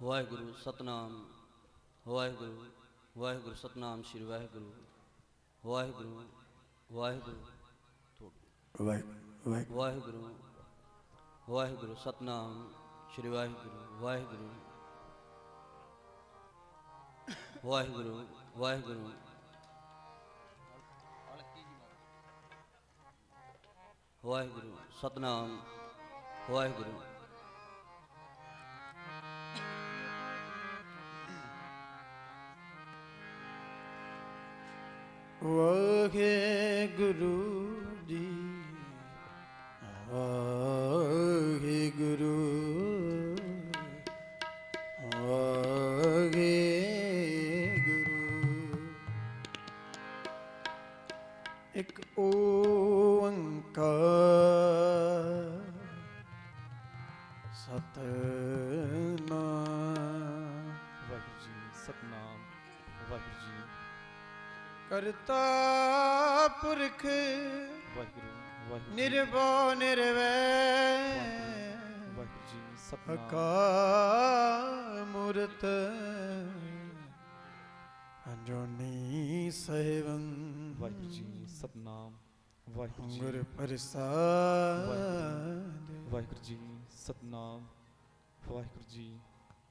ਵਾਹਿਗੁਰੂ ਸਤਨਾਮ ਵਾਹਿਗੁਰੂ ਵਾਹਿਗੁਰੂ ਸਤਨਾਮ ਸ੍ਰੀ ਵਾਹਿਗੁਰੂ ਵਾਹਿਗੁਰੂ ਵਾਹਿਗੁਰੂ ਥੋੜ੍ਹਾ। ਵਾਹਿਗੁਰੂ ਵਾਹਿਗੁਰੂ ਵਾਹਿਗੁਰੂ ਵਾਹਿਗੁਰੂ ਸਤਨਾਮ ਸ੍ਰੀ ਵਾਹਿਗੁਰੂ ਵਾਹਿਗੁਰੂ ਵਾਹਿਗੁਰੂ ਵਾਹਿਗੁਰੂ ਵਾਹਿਗੁਰੂ ਸਤਨਾਮ ਵਾਹਿਗੁਰੂ ਵਾਹਿਗੁਰੂ। ਨਿਰਭਉ ਨਿਰਵੈਰ ਵਾਹਿਗੁਰੂ ਜੀ ਸਤਨਾਮ। ਅਕਾਲ ਮੂਰਤ ਅੰਜੋਨੀ ਸਹਿਵੰ ਵਾਹਿਗੁਰੂ ਜੀ ਸਤਨਾਮ। ਵਾਹਿਗੁਰੂ ਜੀ ਗੁਰ ਪ੍ਰਸਾਦ। ਵਾਹਿਗੁਰੂ ਜੀ ਸਤਨਾਮ। ਵਾਹਿਗੁਰੂ ਜੀ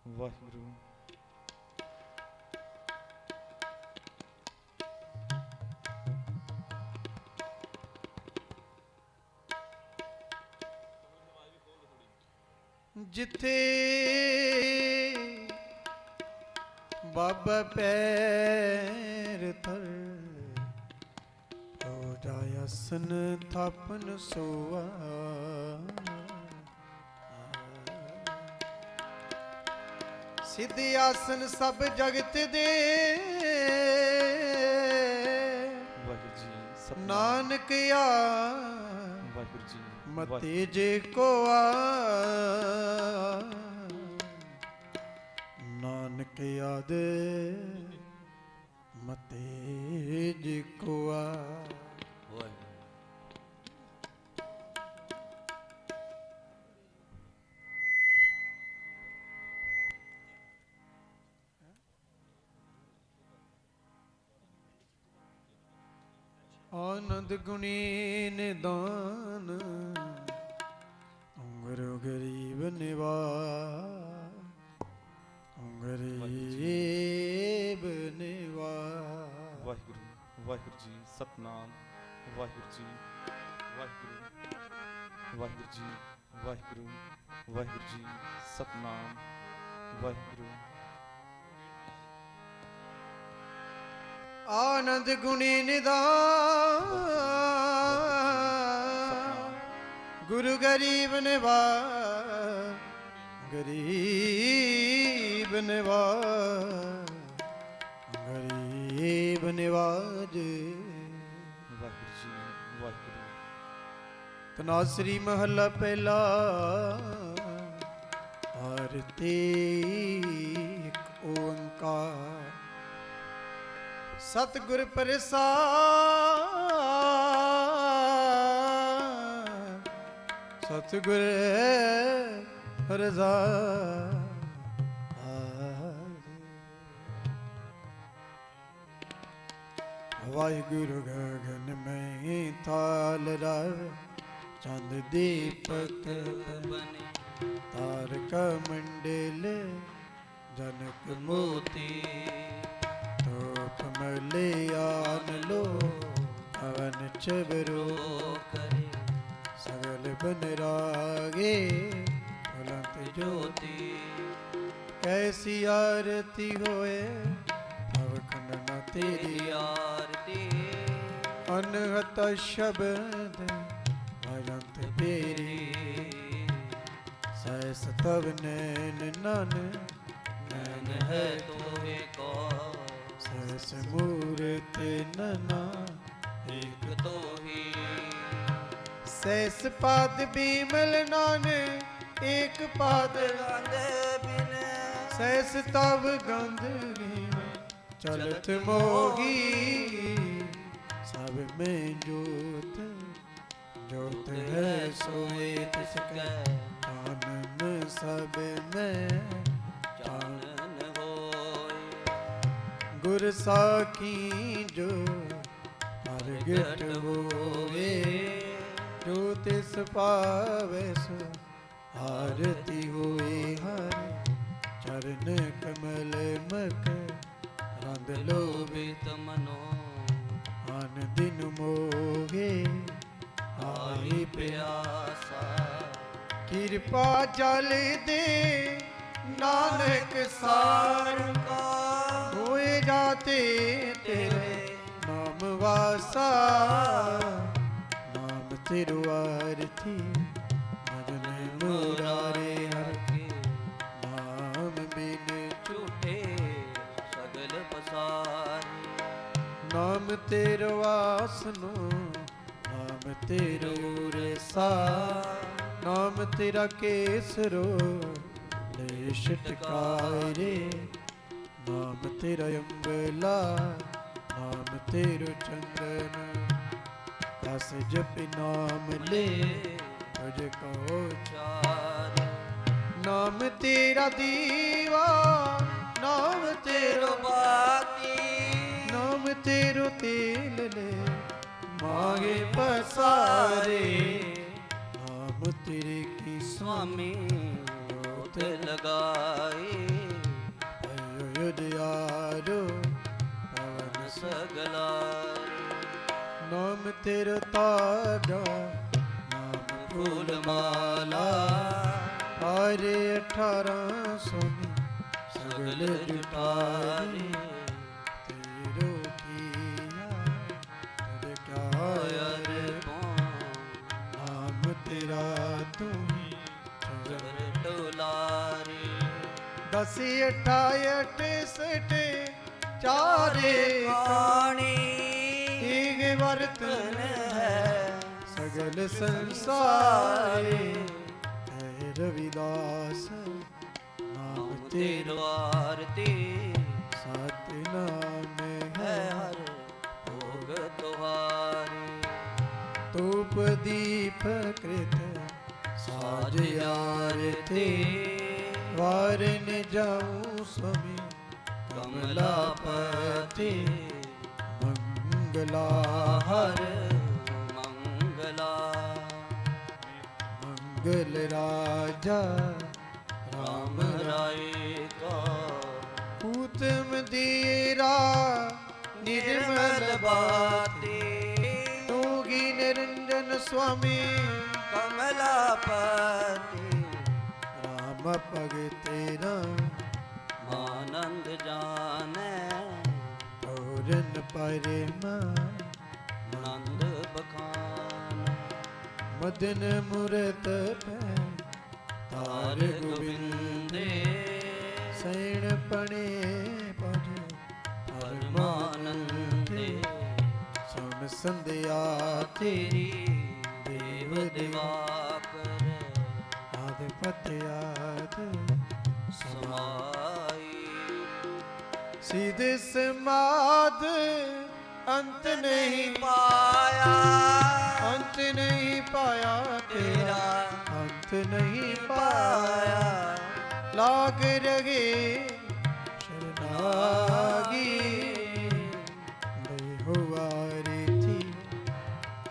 ਵਾਹਿਗੁਰੂ। ਜਿੱਥੇ ਬਾਬਾ ਪੈਰ ਤਲ ਹੋ ਜਾਇਸਨ ਥਾਪਨ ਸੋਆ। ਸਿੱਧ ਆਸਨ ਸਭ ਜਗਤ ਦੇ। ਵਾਹਿਗੁਰੂ ਜੀ ਨਾਨਕ ਆ ਮਤੇ ਜੇ ਕੋ ਆ। ਨਾਨਕ ਯਾਦ ਮਤੇ ਜੇ ਕੋ ਆ। ਆਨੰਦ ਗੁਣੀ ਨਿਦਾਨ ਨਿਵਾ ਗਰੀਬ ਨਿਵਾ। ਵਾਹਿਗੁਰੂ ਵਾਹਿਗੁਰੂ ਜੀ ਸਤਨਾਮ। ਵਾਹਿਗੁਰੂ ਜੀ ਵਾਹਿਗੁਰੂ ਵਾਹਿਗੁਰੂ ਜੀ ਵਾਹਿਗੁਰੂ ਵਾਹਿਗੁਰੂ ਜੀ ਸਤਨਾਮ। ਵਾਹਿਗੁਰੂ। ਆਨੰਦ ਗੁਣੀ ਨਿਦਾਨ। ਗੁਰੂ ਗਰੀਬ ਨਿਵਾ ਗਰੀਬ ਨਿਵਾ ਗਰੀਬ ਨਿਵਾਜ। ਵਾਹਿਗੁਰੂ ਜੀ ਵਾਹਿਗੁਰੂ। ਤਨਾਸਰੀ ਮਹੱਲਾ ਪਹਿਲਾ, ਆਰਤੀ ਇੱਕ ਓੰਕਾਰ। ਸਤਿਗੁਰ ਪ੍ਰਸਾਦ, ਸਤਿਗੁਰ ਰਜ਼ਾ। ਵਾਹਿਗੁਰੂ ਗਗਨ ਮੈਂ ਤਾਲ ਰਵ ਚੰਦ ਦੀਪਕ ਬਨੇ ਤਾਰਕ ਮੰਡਲ ਜਨਕ ਮੋਤੀ। ਤੋਪ ਮਲਿਆਨ ਲੋ ਪਵਨ ਚਬਰੋ ਕਰੇ। ਸਗਲ ਬਨ ਰਾਗੇ ਜੋਤੀ। ਕੈਸੀ ਆਰਤੀ ਹੋਏ ਭਵ ਖੰਡਨ ਤੇਰੀ। ਆਰਤੀ। ਅਨਹਤ ਸ਼ਬਦ ਭਜੰਤ ਤੇਰੀ। ਸੈਸ ਤਵ ਨੈਨ ਨਨ ਨੈਣ ਹੈ ਤੋਹੇ ਕੋ ਸੈਸ ਮੂਰਤ ਨਨਾ ਇਕ ਤੋਹੀ। ਸੈਸ ਪਾਦ ਬੀਮਲ ਨਾਨ ਏਕ ਪਾਦ ਗੰਦ ਬਿਨ। ਸੈਸ ਤਵ ਗੰਧ ਚਲਤ ਮੋਗੀ। ਸਭ ਮੈਂ ਜੋਤ ਜੋਤ ਹੈ ਸੋਏ ਤਿਸ ਕੈ। ਆਨੰਦ ਸਭ ਮੈਂ ਗੁਰ ਸਾਖੀ ਜੋ ਪ੍ਰਗਟ ਹੋਵੇ ਜੋ ਤਿਸ ਪਾਵੈ ਸੋ ਆਰਤੀ ਹੋਏ ਹਰ, ਚਰਨ ਕਮਲ ਮਕ, ਰੰਗ ਲੋਭੇ ਬਿਤ ਆਨ ਦਿਨ ਮੋਗੇ ਆਈ ਪਿਆਸਾ। ਕਿਰਪਾ ਜਲ ਦੇ, ਨਾਨਕ ਸਾਰ ਕਾ। ਹੋਏ ਜਾਤੇ ਤੇਰੇ ਨਾਮ ਵਾਸਾ। ਨਾਮ ਤੇਰੋ ਨਾਮ ਤੇਰੋ ਆਸਨੋ ਨਾਮ ਤੇਰੋ ਰਸਾ, ਨਾਮ ਤੇਰਾ ਕੇਸਰੋ ਲੇਸ਼ ਟਿਕਾਏ ਰੇ। ਨਾਮ ਤੇਰਾ ਅੰਬਲਾ, ਨਾਮ ਤੇਰੋ ਚੰਦਨ। ਕਸ ਜਪ ਨਾਮ ਲੈ, ਭਜ ਕੋ ਚਾਰ। ਨਾਮ ਤੇਰਾ ਦੀਵਾ, ਨਾਮ ਤੇਰੋ ਬਾਕੀ ਤੇਰੋ ਤੇਲ ਲੈ ਮਾਗੇ ਪਸਾਰੇ। ਨਾਮ ਤੇਰੇ ਕੀ ਸੁਆਮੀ ਜੋਤ ਲਗਾਏ। ਅਯੁਧਿਆਰੋ ਪਵਨ ਸਗਲਾਰੇ ਨਾਮ ਤੇਰਾ ਤਾਗਾ ਨਾਮ ਫੂਲ ਮਾਲਾ। ਆਰੇ 18 ਸੋਨੀ ਸਗਲ ਜੁਟਾਰੇ। ਦਸ ਅਠਾਇਟ ਸਟੇ ਚਾਰੇ ਕਾਣੀ ਏਗ ਵਰਤਨ ਹੈ। ਸਗਲ ਸੰਸਾਰੇ। ਹੈ ਰਵਿਦਾਸ ਨਾਮ ਤੇਰਾ ਆਰਤੀ ਸਤ ਨਾਮ ਹੈ। ਹਰ ਭੋਗ ਤੁਹਾਰੇ। ਤੂਪ ਦੀਪ ਕ੍ਰਿਤ ਸਾਜ ਯਾਰ ਤੇ ਵਾਰਨ ਜਾਉ ਸਮੀ ਕਮਲਾਪਤੀ ਮੰਗਲਾ ਹਰ ਮੰਗਲਾ। ਮੰਗਲ ਰਾਜਾ ਰਾਮ ਰਾਏ ਕਾ। ਪੂਤਮ ਦੀਰਾ ਨਿਰਮਲ ਬਾਤੀ ਤੂਗੀ ਨਿਰੰਜਨ ਸੁਆਮੀ ਕਮਲਾਪਤੀ ਰਾਮ ਭਗਤੇ ਰਾਮ ਆਨੰਦ ਜਾਣੈ। ਪੂਰਨ ਪਰਮਾ ਆਨੰਦ ਬਖਾਨ। ਮਦਨ ਮੁਰਤ ਪੈ। ਤਾਰ ਗੋਬਿੰਦੇ। ਸੈਣ ਪਣੇ ਪਜ। ਪਰਮਾਨੰਦੇ ਸੁਨ ਸੰਧਿਆ ਤੇਰੀ। ਦੇਵ ਦਿਵਾਕਰ ਆਦ ਪਤਿਆਦ ਸਿਧ ਸਮਾਦ ਅੰਤ ਨਹੀਂ ਪਾਇਆ। ਅੰਤ ਨਹੀਂ ਪਾਇਆ ਤੇਰਾ। ਅੰਤ ਨਹੀਂ ਪਾਇਆ। ਲਾਗ ਰਗੇ ਸ਼ਰਨਾਗੀ। ਦੇ ਹੁਆਰੀ ਥੀ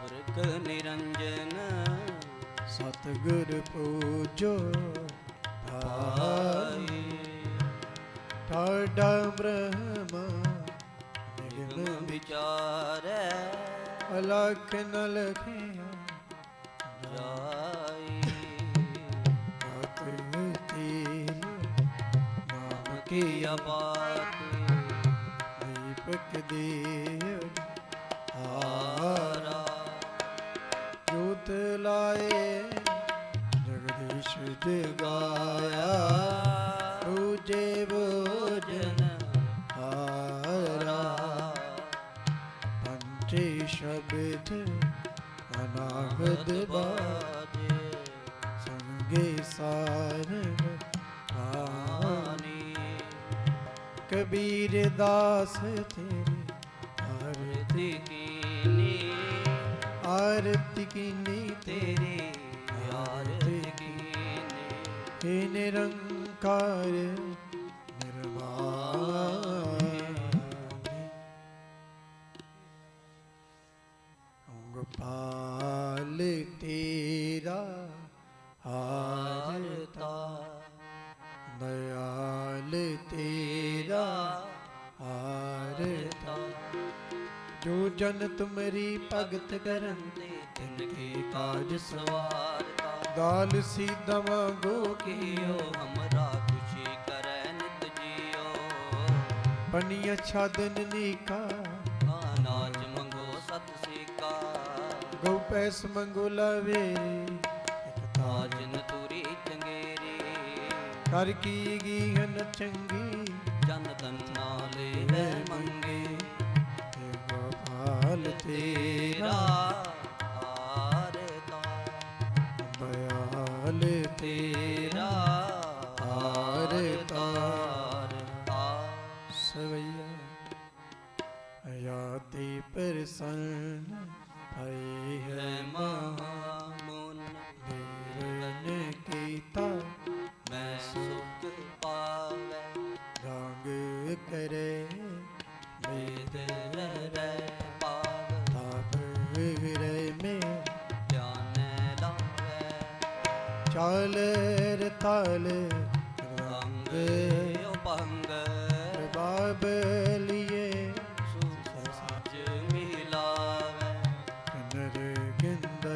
ਵਰਕ ਨਿਰੰਜਨ। ਸਤਿਗੁਰ ਪੂਜੋ। ਭਾਈ ਠਾਡਾ ਬ੍ਰਹਮਾ ਨਿਗਮ ਨਿਗਮ ਵਿਚਾਰੈ ਅਲਖ ਨ ਲਖਿਆ ਜਾਈ ਆਕਰਤੀ ਨਾਮ ਕੀ ਕੀ ਅਬਾਤ ਦੀਪਕ ਦੇਵ ਆਰਾ ਆਰਾ ਜੋਤ ਸ਼ਬਦ ਅਨਾਹਦ ਬਾਜ ਸੰਗੇ ਸਾਰਗ ਆਨੀ ਕਬੀਰ ਦਾਸ ਤੇਰੇ ਆਰਤੀ ਕੀਨੀ ਆਰਤੀ ਕੀਨੀ ਤੇਰੀ, ਆਰਤੀ ਕੀਨੀ। हे ਨਿਰੰਕਾਰ ਜਨ ਤੁਮਰੀ ਭਗਤ ਕਰਨ ਦੇ ਤਨ ਕੇ ਕਾਜ ਸੀ ਦਮ ਗੋ ਕੀਓ ਹਮਰਾ ਖੁਸ਼ੀ ਕਰੈ ਨਿਤ ਜੀਓ ਬਣੀ ਅੱਛਾ ਦਿਨ ਨੀਕਾ ਨਾਚ ਮੰਗੋ ਸਤ ਸੇਕਾ। ਗਉ ਪੈਸ ਮੰਗੋ ਲਾਵੇ। ਤਾਜਨ ਤੁਰੀ ਚੰਗੇਰੀ। ਕਰ ਕੀ ਗੀਹਨ ਚੰਗੀ।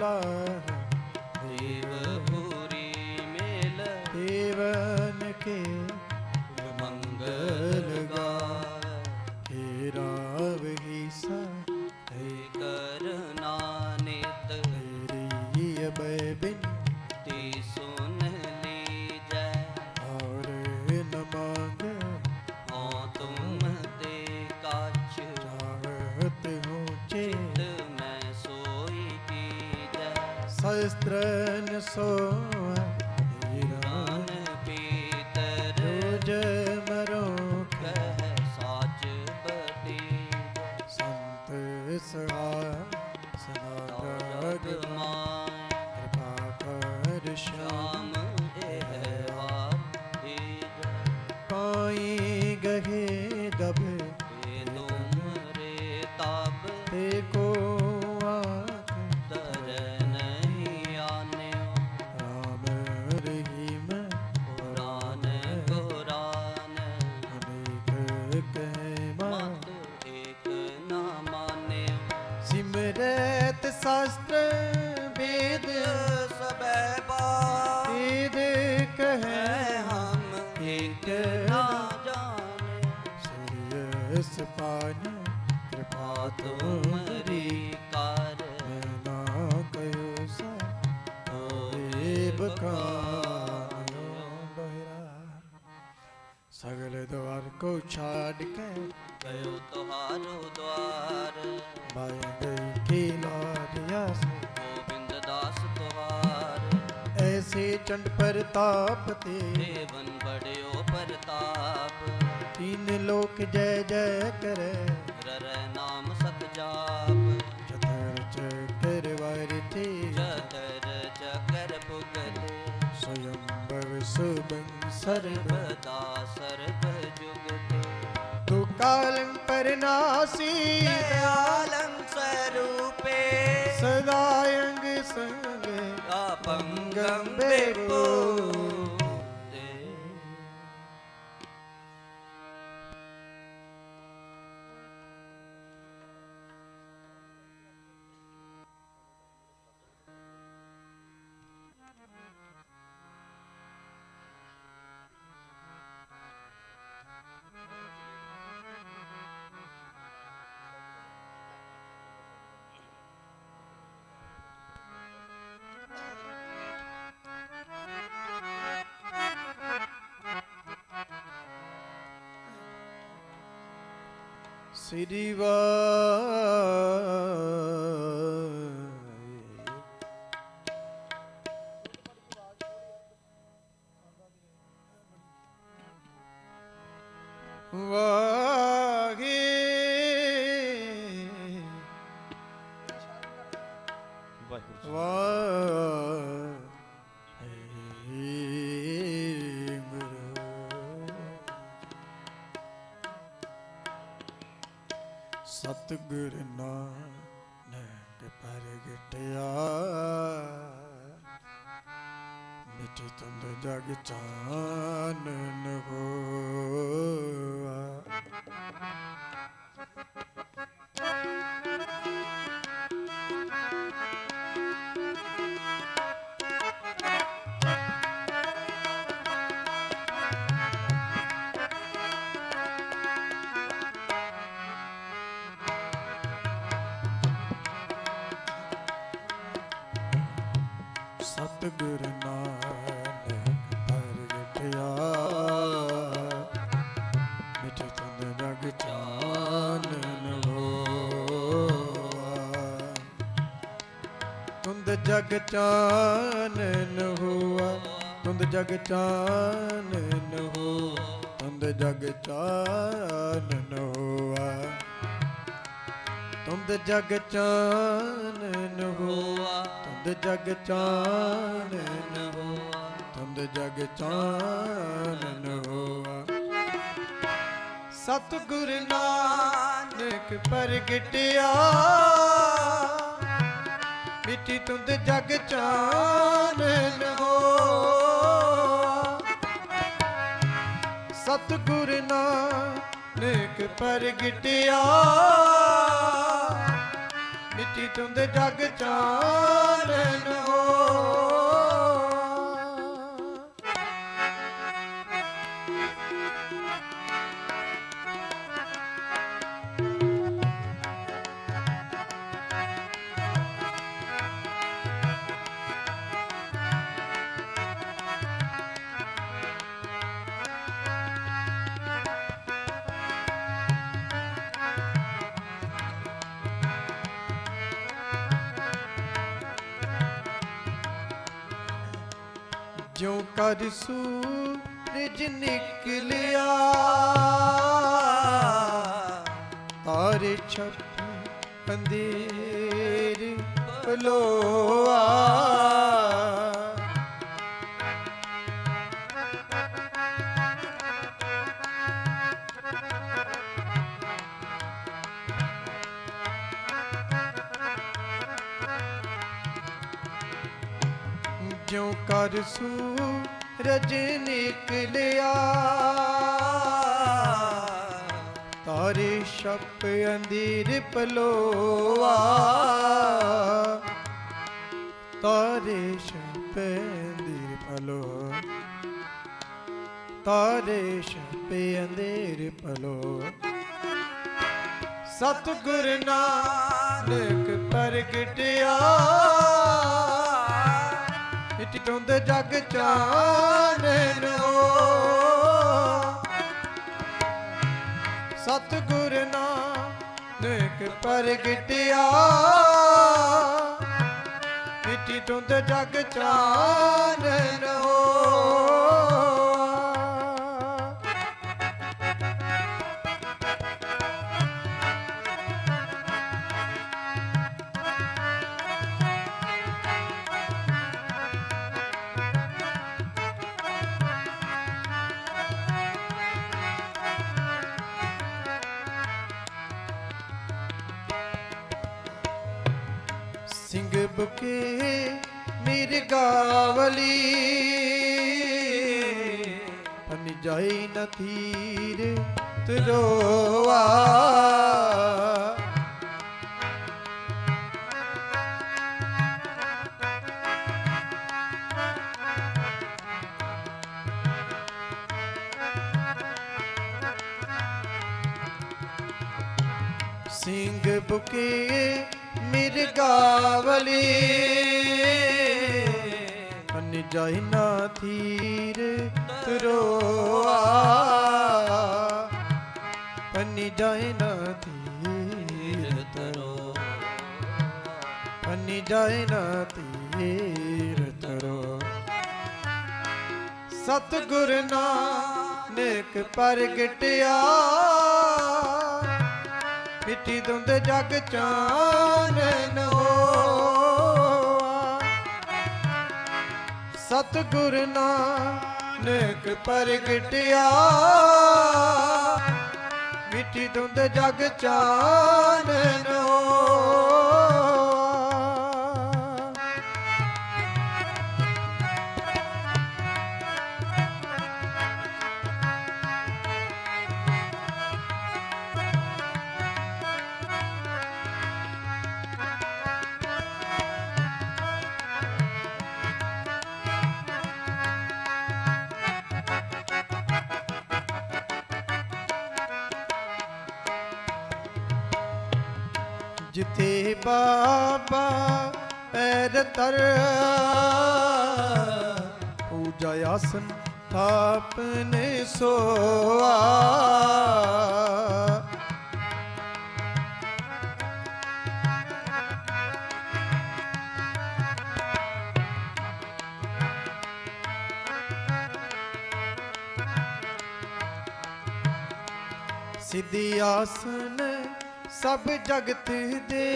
love. ਸਹਸਤ੍ਰਨ ਸੋ ਮਨ ਲੋਕ ਜੈ ਜੈ ਕਰੈ। ਰਰ ਨਾਮ ਸਤ ਜਾਪ। ਜਤਰ ਚਕਰ ਵਰਤੀ। ਜਤਰ ਚਕਰ ਪੁਗਲੇ ਸਯੰਭਵ ਸੁਬੰ ਸਰਬਦਾ ਸਰਬ ਜੁਗ ਤੇ ਦੁਕਾਲੰ ਪਰਨਾਸੀ ਦਇਆਲੰ ਸਰੂਪੇ ਸਦਾਇੰਗ ਸੰਗੇ। ਆਪੰਗੰ ਬੇਪੂ ਸ੍ਰੀ ਵਾਹਿ ਮਿਟੇ ਤੁੰਦ ਜਗ ਚਾਨਨ ਹੋਆ ਜਗ ਚਾਨਨ ਹੋਆ, ਤੁੰਦ ਜਗ ਚਾਨਨ ਹੋ ਤੁੰਦ ਜਗ ਚਾਨਨ ਹੋਆ। ਤੁੰਦ ਜਗ ਚਾਨਨ ਹੋਆ, ਤੁੰਦ ਜਗ ਚਾਨਨ ਹੋਆ, ਤੁੰਦ ਜਗ ਚਾਨਨ ਹੋਆ। ਸਤਿਗੁਰ ਨਾਨਕ ਪ੍ਰਗਟਿਆ ਮਿੱਟੀ ਤੁੰਦ ਜਗ ਚਾਨਨ ਹੋ ਸਤਿਗੁਰ ਨਾਨਕ ਪ੍ਰਗਟਿਆ। ਮਿੱਟੀ ਤੁੰਦ ਜਗ ਚਾਨਨ ਹੋ ਜਿਉ ਕਰ ਸੂਰਜ ਨਿਕਲਿਆ। ਤਾਰੇ ਛਪ ਅੰਧੇਰ ਪਲੋਆ ਜਿਉ ਕਰ ਸੂਰਜ ਨਿਕਲਿਆ। ਤਾਰੇ ਛਪ ਅੰਧੇਰ ਪਲੋਆ। ਤਾਰੇ ਛਪ ਅੰਧੇਰ ਪਲੋ ਤਾਰੇ ਛਪ ਅੰਧੇਰ ਪਲੋ ਸਤਿਗੁਰ ਨਾਨਕ ਪ੍ਰਗਟਿਆ। ਇਟ ਤੁੰਦ ਜਗ ਚਾਨਣ ਹੋ। ਸਤਿਗੁਰ ਨਾਨਕ ਪ੍ਰਗਟਿਆ। ਇਟ ਤੁੰਦ ਜਗ ਚਾਨਣ ਹੋ। ਸਿੰਘ ਬੁਕੇ ਮਿਰਗਾਵਲੀ ਪਨ ਜਾਈ ਨ ਥੀਰ ਤਰੋਆ ਨ ਥੀਰ ਤਰੋਆ ਪੰਨੀ ਜਾਏ ਨਾ ਤੀਰ ਤਰੋ। ਪੰਨੀ ਜਾਏ ਨਾ ਤੀਰ ਤਰੋ। ਸਤਿਗੁਰ ਨਾਨਕ ਪ੍ਰਗਟਿਆ। ਮਿੱਟੀ ਦੁੰਦ ਜਗ ਚਾਨਣ ਸਤਿਗੁਰ ਨਾਨਕ ਪ੍ਰਗਟਿਆ। ਮਿੱਟੀ ਦੁੰਦ ਜਗ ਚਾਨਣ ਜਿੱਥੇ ਬਾਬਾ ਪੈਰ ਤਰ ਪੂਜਾ ਆਸਨ ਆਪਨੇ ਸੋਆ। ਸਿੱਧੀ ਆਸਨ ਸਭ ਜਗਤ ਦੇ।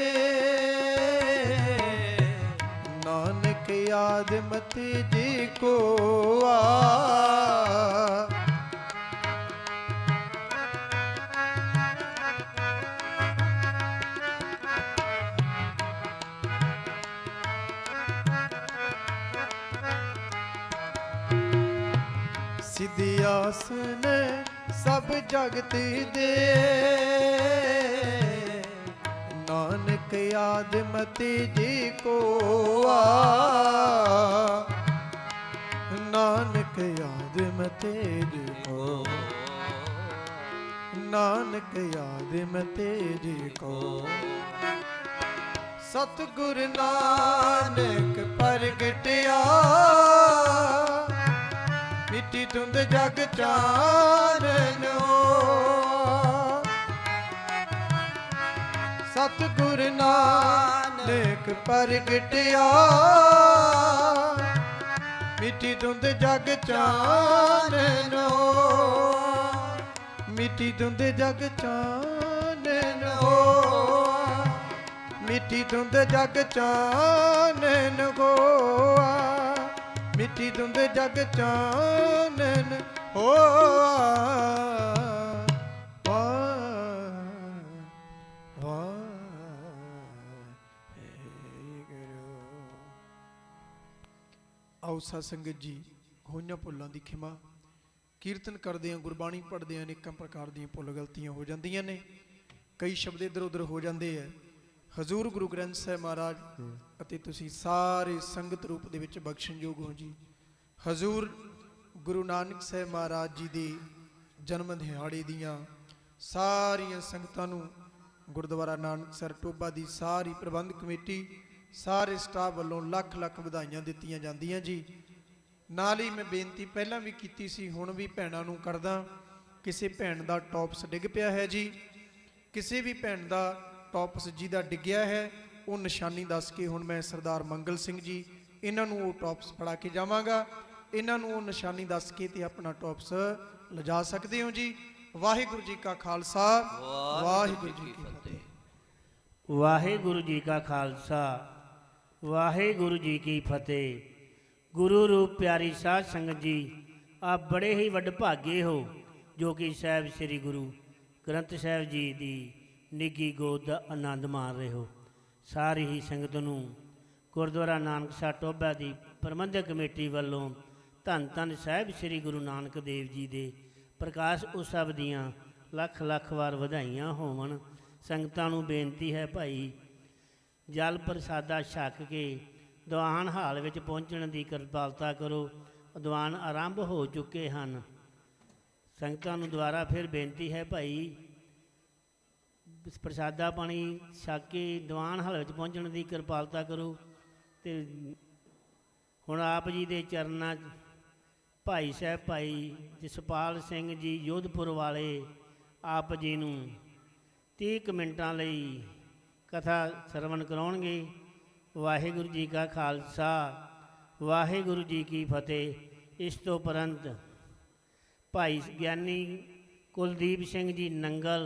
ਨਾਨਕ ਯਾਦ ਮਤ ਜੀ ਕੋ ਆ। ਸਿੱਧੀ ਆਸਨ ਸਭ ਜਗਤ ਦੇ। ਨਾਨਕ ਯਾਦ ਮਤੀ ਜੀ ਕੋ ਨਾਨਕ ਯਾਦ ਮਤੇ ਕੋ ਨਾਨਕ ਯਾਦ ਮਤੇ ਜੀ ਕੋ ਸਤਿਗੁਰ ਨਾਨਕ ਪ੍ਰਗਟਿਆ। ਮਿੱਟੀ ਧੁੰਦ ਜਗ ਚਾਨਣ ਪ੍ਰਗਟਿਆ ਮਿੱਟੀ ਧੁੰਦ ਜਗ ਚਾਨਣ ਮਿੱਟੀ ਧੁੰਦ ਜਗ ਚਾਨਣ ਮਿੱਟੀ ਧੁੰਦ ਜਗ ਚਾਨਣ ਹੋਆ ਮਿੱਟੀ ਧੁੰਦ ਜਗ ਚਾਨਣ ਹੋਆ ਆਓ ਸਾਧ ਸੰਗਤ ਜੀ, ਹੋਈਆਂ ਭੁੱਲਾਂ ਦੀ ਖਿਮਾ। ਕੀਰਤਨ ਕਰਦੇ ਆ ਗੁਰਬਾਣੀ ਪੜ੍ਹਦੇ ਆ ਅਨੇਕਾਂ ਪ੍ਰਕਾਰ ਦੀਆਂ ਭੁੱਲ ਗਲਤੀਆਂ ਹੋ ਜਾਂਦੀਆਂ ਨੇ। ਕਈ ਸ਼ਬਦ ਇੱਧਰ ਉੱਧਰ ਹੋ ਜਾਂਦੇ ਆ ਹਜ਼ੂਰ ਗੁਰੂ ਗ੍ਰੰਥ ਸਾਹਿਬ ਮਹਾਰਾਜ ਅਤੇ ਤੁਸੀਂ ਸਾਰੇ ਸੰਗਤ ਰੂਪ ਦੇ ਵਿੱਚ ਬਖਸ਼ਣਯੋਗ ਹੋ ਜੀ। ਹਜ਼ੂਰ ਗੁਰੂ ਨਾਨਕ ਸਾਹਿਬ ਮਹਾਰਾਜ ਜੀ ਦੇ ਜਨਮ ਦਿਹਾੜੇ ਦੀਆਂ ਸਾਰੀਆਂ ਸੰਗਤਾਂ ਨੂੰ ਗੁਰਦੁਆਰਾ ਨਾਨਕਸਰ ਟੋਬਾ ਦੀ ਸਾਰੀ ਪ੍ਰਬੰਧ ਕਮੇਟੀ ਸਾਰੇ ਸਟਾਫ ਵੱਲੋਂ ਲੱਖ ਲੱਖ ਵਧਾਈਆਂ ਦਿੱਤੀਆਂ ਜਾਂਦੀਆਂ ਜੀ। ਨਾਲ ਹੀ ਮੈਂ ਬੇਨਤੀ ਪਹਿਲਾਂ ਵੀ ਕੀਤੀ ਸੀ ਹੁਣ ਵੀ ਭੈਣਾਂ ਨੂੰ ਕਰਦਾ। ਕਿਸੇ ਭੈਣ ਦਾ ਟੌਪਸ ਡਿੱਗ ਪਿਆ ਹੈ ਜੀ। ਕਿਸੇ ਵੀ ਭੈਣ ਦਾ ਟੌਪਸ ਜਿਹਦਾ ਡਿੱਗਿਆ ਹੈ ਉਹ ਨਿਸ਼ਾਨੀ ਦੱਸ ਕੇ ਹੁਣ ਮੈਂ ਸਰਦਾਰ ਮੰਗਲ ਸਿੰਘ ਜੀ ਇਹਨਾਂ ਨੂੰ ਉਹ ਟੌਪਸ ਫੜਾ ਕੇ ਜਾਵਾਂਗਾ। ਇਹਨਾਂ ਨੂੰ ਉਹ ਨਿਸ਼ਾਨੀ ਦੱਸ ਕੇ ਤੇ ਆਪਣਾ ਟੌਪਸ ਲਿਜਾ ਸਕਦੇ ਹੋ ਜੀ। ਵਾਹਿਗੁਰੂ ਜੀ ਕਾ ਖਾਲਸਾ ਵਾਹਿਗੁਰੂ ਜੀ ਕੀ ਫਤਿਹ। ਵਾਹਿਗੁਰੂ ਜੀ ਕਾ ਖਾਲਸਾ ਵਾਹਿਗੁਰੂ ਜੀ ਕੀ ਫਤਿਹ। ਗੁਰੂ ਰੂਪ ਪਿਆਰੀ ਸਾਧ ਸੰਗਤ ਜੀ, ਆਪ ਬੜੇ ਹੀ ਵੱਡ ਭਾਗੇ ਹੋ, ਜੋ ਕਿ ਸਾਹਿਬ ਸ੍ਰੀ ਗੁਰੂ ਗ੍ਰੰਥ ਸਾਹਿਬ ਜੀ ਦੀ ਨਿੱਗੀ ਗੋਦ ਦਾ ਆਨੰਦ ਮਾਣ ਰਹੇ ਹੋ। ਸਾਰੀ ਹੀ ਸੰਗਤ ਨੂੰ ਗੁਰਦੁਆਰਾ ਨਾਨਕਸਰ ਟੋਬਾ ਦੀ ਪ੍ਰਬੰਧਕ ਕਮੇਟੀ ਵੱਲੋਂ ਧੰਨ ਧੰਨ ਸਾਹਿਬ ਸ੍ਰੀ ਗੁਰੂ ਨਾਨਕ ਦੇਵ ਜੀ ਦੇ ਪ੍ਰਕਾਸ਼ ਉਤਸਵ ਦੀਆਂ ਲੱਖ ਲੱਖ ਵਾਰ ਵਧਾਈਆਂ ਹੋਵਣ। ਸੰਗਤਾਂ ਨੂੰ ਬੇਨਤੀ ਹੈ ਭਾਈ ਜਲ ਪ੍ਰਸਾਦਾ ਛਕ ਕੇ ਦੀਵਾਨ ਹਾਲ ਵਿੱਚ ਪਹੁੰਚਣ ਦੀ ਕਿਰਪਾਲਤਾ ਕਰੋ। ਦੀਵਾਨ ਆਰੰਭ ਹੋ ਚੁੱਕੇ ਹਨ। ਸੰਗਤਾਂ ਨੂੰ ਦੁਬਾਰਾ ਫਿਰ ਬੇਨਤੀ ਹੈ ਭਾਈ, ਪ੍ਰਸਾਦਾ ਪਾਣੀ ਛਕ ਕੇ ਦੀਵਾਨ ਹਾਲ ਵਿੱਚ ਪਹੁੰਚਣ ਦੀ ਕਿਰਪਾਲਤਾ ਕਰੋ ਤੇ ਹੁਣ ਆਪ ਜੀ ਦੇ ਚਰਨਾਂ 'ਚ ਭਾਈ ਸਾਹਿਬ, ਭਾਈ ਜਸਪਾਲ ਸਿੰਘ ਜੀ ਯੋਧਪੁਰ ਵਾਲੇ ਆਪ ਜੀ ਨੂੰ 30 ਕੁ ਮਿੰਟਾਂ ਲਈ ਕਥਾ ਸਰਵਣ ਕਰਾਉਣਗੇ। ਵਾਹਿਗੁਰੂ ਜੀ ਕਾ ਖਾਲਸਾ, ਵਾਹਿਗੁਰੂ ਜੀ ਕੀ ਫਤਿਹ। ਇਸ ਤੋਂ ਉਪਰੰਤ ਭਾਈ ਗਿਆਨੀ ਕੁਲਦੀਪ ਸਿੰਘ ਜੀ ਨੰਗਲ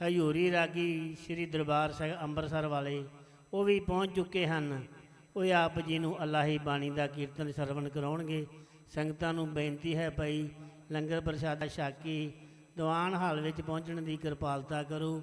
ਹਯੂਰੀ ਰਾਗੀ ਸ੍ਰੀ ਦਰਬਾਰ ਸਾਹਿਬ ਅੰਮ੍ਰਿਤਸਰ ਵਾਲੇ, ਉਹ ਵੀ ਪਹੁੰਚ ਚੁੱਕੇ ਹਨ। ਉਹ ਆਪ ਜੀ ਨੂੰ ਅੱਲਾਹੀ ਬਾਣੀ ਦਾ ਕੀਰਤਨ ਸਰਵਣ ਕਰਾਉਣਗੇ। ਸੰਗਤਾਂ ਨੂੰ ਬੇਨਤੀ ਹੈ ਭਾਈ, ਲੰਗਰ ਪ੍ਰਸ਼ਾਦਾ ਛਾਕੀ, ਦੀਵਾਨ ਹਾਲ ਵਿੱਚ ਪਹੁੰਚਣ ਦੀ ਕਿਰਪਾਲਤਾ ਕਰੋ।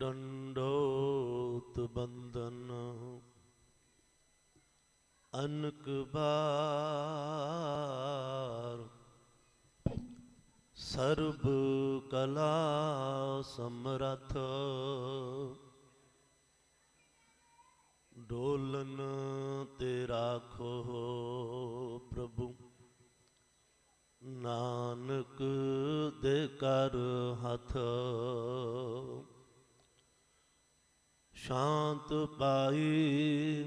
ਡੰਡੋਤ ਬੰਦਨ ਅਨਕ ਬਾਰ ਸਰਬ ਕਲਾ ਸਮਰਥ ਡੋਲਨ ਤੇ ਰਾਖੋ ਪ੍ਰਭੂ ਨਾਨਕ ਦੇ ਕਰ ਹੱਥ ਸ਼ਾਂਤ ਪਾਈ।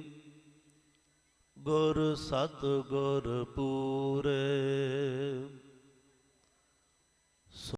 ਗੁਰ ਸਤ ਗੁਰ ਪੂਰੇ।